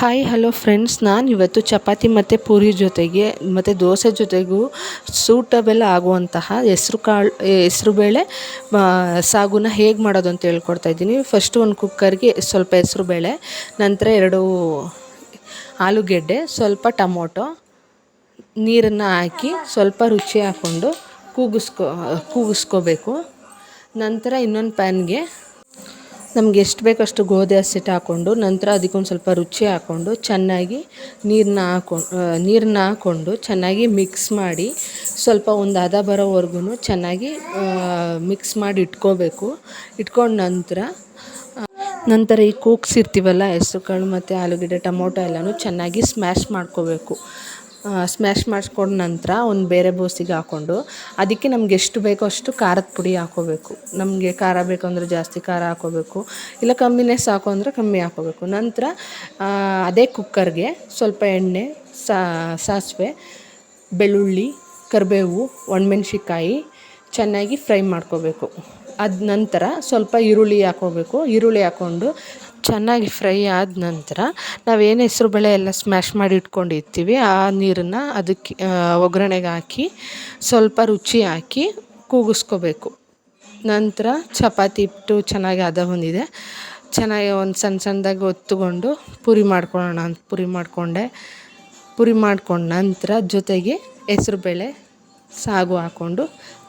Hi hello friends ನಾನು ಇವತ್ತು ಚಪಾತಿ ಮತ್ತು ಪೂರಿ ಜೊತೆಗೆ ಮತ್ತು ದೋಸೆ ಜೊತೆಗೂ ಸೂಟಬಲ್ ಆಗುವಂತಹ ಹೆಸ್ರು ಕಾಳು ಹೆಸ್ರುಬೇಳೆ ಸಾಗುನ ಹೇಗೆ ಮಾಡೋದು ಅಂತ ಹೇಳ್ಕೊಡ್ತಾ ಇದ್ದೀನಿ. ಫಸ್ಟು ಒಂದು ಕುಕ್ಕರ್ಗೆ ಸ್ವಲ್ಪ ಹೆಸ್ರುಬೇಳೆ ನಂತರ ಎರಡು ಆಲೂಗೆಡ್ಡೆ, ಸ್ವಲ್ಪ ಟೊಮೊಟೊ, ನೀರನ್ನು ಹಾಕಿ ಸ್ವಲ್ಪ ರುಚಿ ಹಾಕ್ಕೊಂಡು ಕೂಗಿಸ್ಕೊ, ಕೂಗಿಸ್ಕೋಬೇಕು. ನಂತರ ಇನ್ನೊಂದು ಪ್ಯಾನ್ಗೆ ನಮ್ಗೆ ಎಷ್ಟು ಬೇಕೋ ಅಷ್ಟು ಗೋಧಿ ಹಸಿಟ್ಟು ಹಾಕ್ಕೊಂಡು ನಂತರ ಅದಕ್ಕೊಂದು ಸ್ವಲ್ಪ ರುಚಿ ಹಾಕ್ಕೊಂಡು ಚೆನ್ನಾಗಿ ನೀರನ್ನ ಹಾಕೊಂಡು ನೀರನ್ನ ಹಾಕ್ಕೊಂಡು ಚೆನ್ನಾಗಿ ಮಿಕ್ಸ್ ಮಾಡಿ ಸ್ವಲ್ಪ ಒಂದು ಹದ ಬರೋವರೆಗೂ ಚೆನ್ನಾಗಿ ಮಿಕ್ಸ್ ಮಾಡಿ ಇಟ್ಕೋಬೇಕು. ಇಟ್ಕೊಂಡ ನಂತರ ನಂತರ ಈ ಕೂಗ್ಸಿರ್ತೀವಲ್ಲ ಹೆಸ್ರುಕಾಳು ಮತ್ತು ಆಲೂಗಡ್ಡೆ, ಟೊಮೊಟೊ ಎಲ್ಲನೂ ಚೆನ್ನಾಗಿ ಸ್ಮ್ಯಾಶ್ ಮಾಡ್ಕೋಬೇಕು. ಸ್ಮ್ಯಾಶ್ ಮಾಡಿಸ್ಕೊಂಡ ನಂತರ ಒಂದು ಬೇರೆ ಬೋಸಿಗೆ ಹಾಕ್ಕೊಂಡು ಅದಕ್ಕೆ ನಮ್ಗೆ ಎಷ್ಟು ಬೇಕೋ ಅಷ್ಟು ಖಾರದ ಪುಡಿ ಹಾಕ್ಕೋಬೇಕು ನಮಗೆ ಖಾರ ಬೇಕಂದ್ರೆ ಜಾಸ್ತಿ ಖಾರ ಹಾಕ್ಕೋಬೇಕು ಇಲ್ಲ ಕಮ್ಮಿನೇ ಸಾಕು ಅಂದರೆ ಕಮ್ಮಿ ಹಾಕ್ಕೋಬೇಕು ನಂತರ ಅದೇ ಕುಕ್ಕರ್ಗೆ ಸ್ವಲ್ಪ ಎಣ್ಣೆ ಸಾಸಿವೆ, ಬೆಳ್ಳುಳ್ಳಿ, ಕರಿಬೇವು ಒಣಮೆಣ್ಸಿಕಾಯಿ ಚೆನ್ನಾಗಿ ಫ್ರೈ ಮಾಡ್ಕೋಬೇಕು. ಅದ ನಂತರ ಸ್ವಲ್ಪ ಈರುಳ್ಳಿ ಹಾಕೋಬೇಕು. ಈರುಳ್ಳಿ ಹಾಕ್ಕೊಂಡು ಚೆನ್ನಾಗಿ ಫ್ರೈ ಆದ ನಂತರ ನಾವು ನಾವೇನು ಹೆಸ್ರುಬೇಳೆ ಎಲ್ಲ ಸ್ಮ್ಯಾಶ್ ಮಾಡಿ ಇಟ್ಕೊಂಡಿರ್ತೀವಿ, ಆ ನೀರನ್ನು ಅದಕ್ಕೆ ಒಗ್ಗರಣೆಗೆ ಹಾಕಿ ಸ್ವಲ್ಪ ರುಚಿ ಹಾಕಿ ಕೂಗಿಸ್ಕೋಬೇಕು. ನಂತರ ಚಪಾತಿ ಹಿಟ್ಟು ಚೆನ್ನಾಗಿ ಹದ ಬಂದಿದೆ ಚೆನ್ನಾಗಿ ಒಂದು ಸಣ್ಣ ಸಣ್ಣದಾಗಿ ಒತ್ತುಕೊಂಡು ಪುರಿ ಮಾಡ್ಕೊಳ್ಳೋಣ ಅಂತ ಪುರಿ ಮಾಡಿಕೊಂಡೆ. ಪುರಿ ಮಾಡ್ಕೊಂಡ ನಂತರ ಜೊತೆಗೆ ಹೆಸ್ರುಬೇಳೆ ಸಾಗು ಹಾಕ್ಕೊಂಡು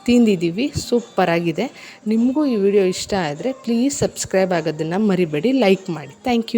ತಿಂದಿದ್ದೀವಿ. ಸೂಪರಾಗಿದೆ ನಿಮಗೂ ಈ ವಿಡಿಯೋ ಇಷ್ಟ ಆದರೆ ಪ್ಲೀಸ್ ಸಬ್ಸ್ಕ್ರೈಬ್ ಆಗೋದನ್ನು ಮರಿಬೇಡಿ. ಲೈಕ್ ಮಾಡಿ. Thank you